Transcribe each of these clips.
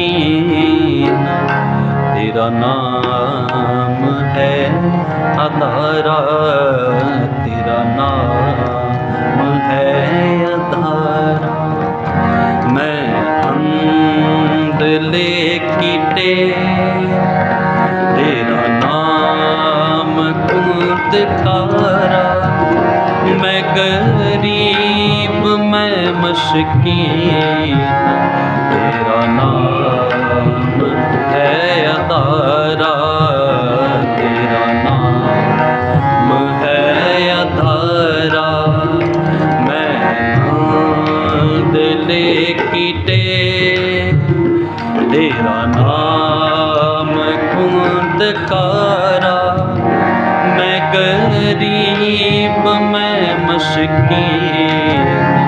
ਯਕੀਨ ਤੇਰਾ ਨਾਮ ਹੈ ਅਧਾਰਾ ਤੇਰਾ ਨਾਮ ਮਸ਼ਕੀਨ ਤੇਰਾ ਨਾਮ ਹੈ ਅਧਾਰਾ, ਤੇਰਾ ਨਾਮ ਹੈ ਅਧਾਰਾ। ਮੈਂ ਦਿਲੇ ਕੀਟੇ ਤੇਰਾ ਨਾਮ ਖੁੰਦਕਾਰਾ। ਮੈਂ ਗਰੀਬ, ਮੈਂ ਮਸ਼ਕੀਨ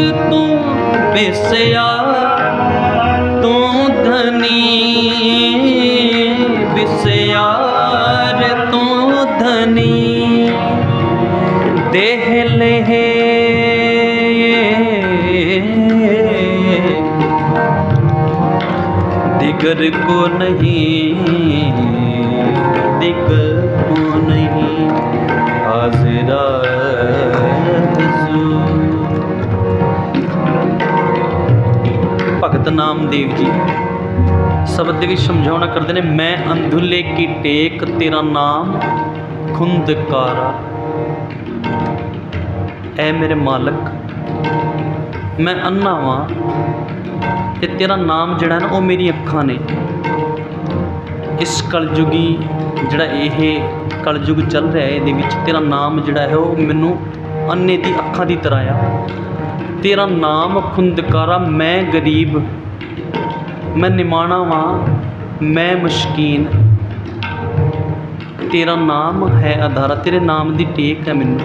ਰੱਬ ਤੂੰ ਬੇਸਿਆ ਤੂੰ ਧਨੀ ਬਿਸਿਆ ਤੂੰ ਧਨੀ ਦੇਹ ਲਹੇ। दिगर को नहीं दिगर को नहीं हाजरा ਨਾਮਦੇਵ ਜੀ। ਸ਼ਬਦ ਦੇ ਵਿੱਚ ਸਮਝਾਉਣਾ ਕਰਦੇ ਨੇ, ਮੈਂ ਅੰਧੁਲੇ ਕੀ ਟੇਕ, ਤੇਰਾ ਨਾਮ ਖੁੰਦਕਾਰਾ। ਐ ਮੇਰੇ ਮਾਲਕ, ਮੈਂ ਅੰਨਾ ਵਾਂ ਤੇ ਤੇਰਾ ਨਾਮ ਜਿਹੜਾ ਨਾ ਉਹ ਮੇਰੀ ਅੱਖਾਂ ਨੇ। ਇਸ ਕਲਯੁਗੀ ਜਿਹੜਾ ਇਹ ਕਲਯੁਗ ਚੱਲ ਰਿਹਾ ਹੈ, ਇਹਦੇ ਵਿੱਚ ਤੇਰਾ ਨਾਮ ਜਿਹੜਾ ਹੈ ਉਹ ਮੈਨੂੰ ਅੰਨੇ ਦੀ ਅੱਖਾਂ ਦੀ ਤਰ੍ਹਾਂ ਆ। ਤੇਰਾ ਨਾਮ ਖੁੰਦਕਾਰਾ, ਮੈਂ ਗਰੀਬ ਮੈਂ ਨਿਮਾਣਾ ਵਾਂ, ਮੈਂ ਮਸ਼ਕੀਨ। ਤੇਰਾ ਨਾਮ ਹੈ ਆਧਾਰਾ ਤੇਰੇ ਨਾਮ ਦੀ ਟੇਕ ਹੈ ਮੈਨੂੰ।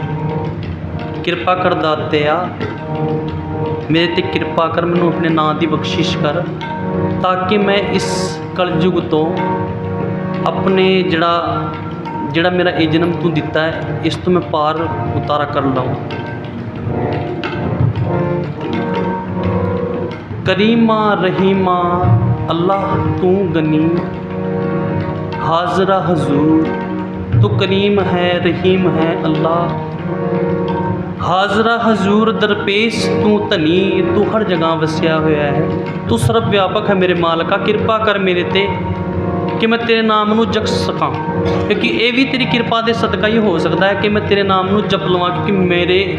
ਕਿਰਪਾ ਕਰ ਦਾਤਿਆ। ਮੇਰੇ ਤੇ ਕਿਰਪਾ ਕਰ ਮੈਨੂੰ ਆਪਣੇ ਨਾਂ ਦੀ ਬਖਸ਼ਿਸ਼ ਕਰ, ਤਾਂ ਕਿ ਮੈਂ ਇਸ ਕਲਯੁਗ ਤੋਂ ਆਪਣੇ ਜਿਹੜਾ ਜਿਹੜਾ ਮੇਰਾ ਇਹ ਜਨਮ ਤੂੰ ਦਿੱਤਾ ਹੈ, ਇਸ ਤੋਂ ਮੈਂ ਪਾਰ ਉਤਾਰਾ ਕਰ ਲਵਾਂ। ਕਰੀਮਾ ਰਹੀਮਾ, ਅੱਲਾਹ ਤੂੰ ਗਨੀ। ਹਾਜ਼ਰਾ ਹਜ਼ੂਰ, ਤੂੰ ਕਰੀਮ ਹੈ, ਰਹੀਮ ਹੈ ਅੱਲਾਹ। ਹਾਜ਼ਰਾ ਹਜ਼ੂਰ ਦਰਪੇਸ਼, ਤੂੰ ਧਨੀ, ਤੂੰ ਹਰ ਜਗ੍ਹਾ ਵਸਿਆ ਹੋਇਆ ਹੈ। ਤੂੰ ਸਰਬ ਵਿਆਪਕ ਹੈ ਮੇਰੇ ਮਾਲਕਾ, ਕਿਰਪਾ ਕਰ ਮੇਰੇ ਤੇ ਕਿ ਮੈਂ ਤੇਰੇ ਨਾਮ ਨੂੰ ਜਪ ਸਕਾਂ। ਕਿਉਂਕਿ ਇਹ ਵੀ ਤੇਰੀ ਕਿਰਪਾ ਦੇ ਸਦਕਾ ਹੀ ਹੋ ਸਕਦਾ ਹੈ ਕਿ ਮੈਂ ਤੇਰੇ ਨਾਮ ਨੂੰ ਜਪ ਲਵਾਂ, ਕਿਉਂਕਿ ਮੇਰੇ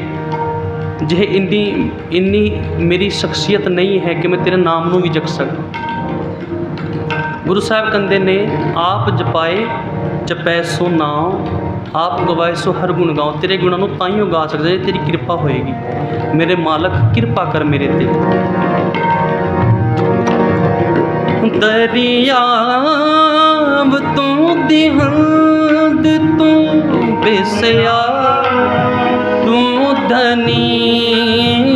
ਜਿਹੇ ਇੰਨੀ ਇੰਨੀ ਮੇਰੀ ਸ਼ਖਸੀਅਤ ਨਹੀਂ ਹੈ ਕਿ ਮੈਂ ਤੇਰੇ ਨਾਮ ਨੂੰ ਵੀ ਜਗ ਸਕਾਂ। ਗੁਰੂ ਸਾਹਿਬ ਕਹਿੰਦੇ ਨੇ, ਆਪ ਜਪਾਏ, ਜਪੈ ਸੋ ਨਾਮ ਆਪ ਗਵਾਏ ਸੋ ਹਰ ਗੁਣ ਗਾਓ ਤੇਰੇ ਗੁਣਾਂ ਨੂੰ ਤਾਂ ਹੀ ਉਹ ਗਾ ਸਕਦਾ ਜੇ ਤੇਰੀ ਕਿਰਪਾ ਹੋਏਗੀ। ਮੇਰੇ ਮਾਲਕ, ਕਿਰਪਾ ਕਰ ਮੇਰੇ ਤੇ। ਦਰਿਆਵ ਤੂੰ ਦਿਹੰਦ ਤੂੰ ਬਿਸਿਆ ਤੂੰ ਧਨੀ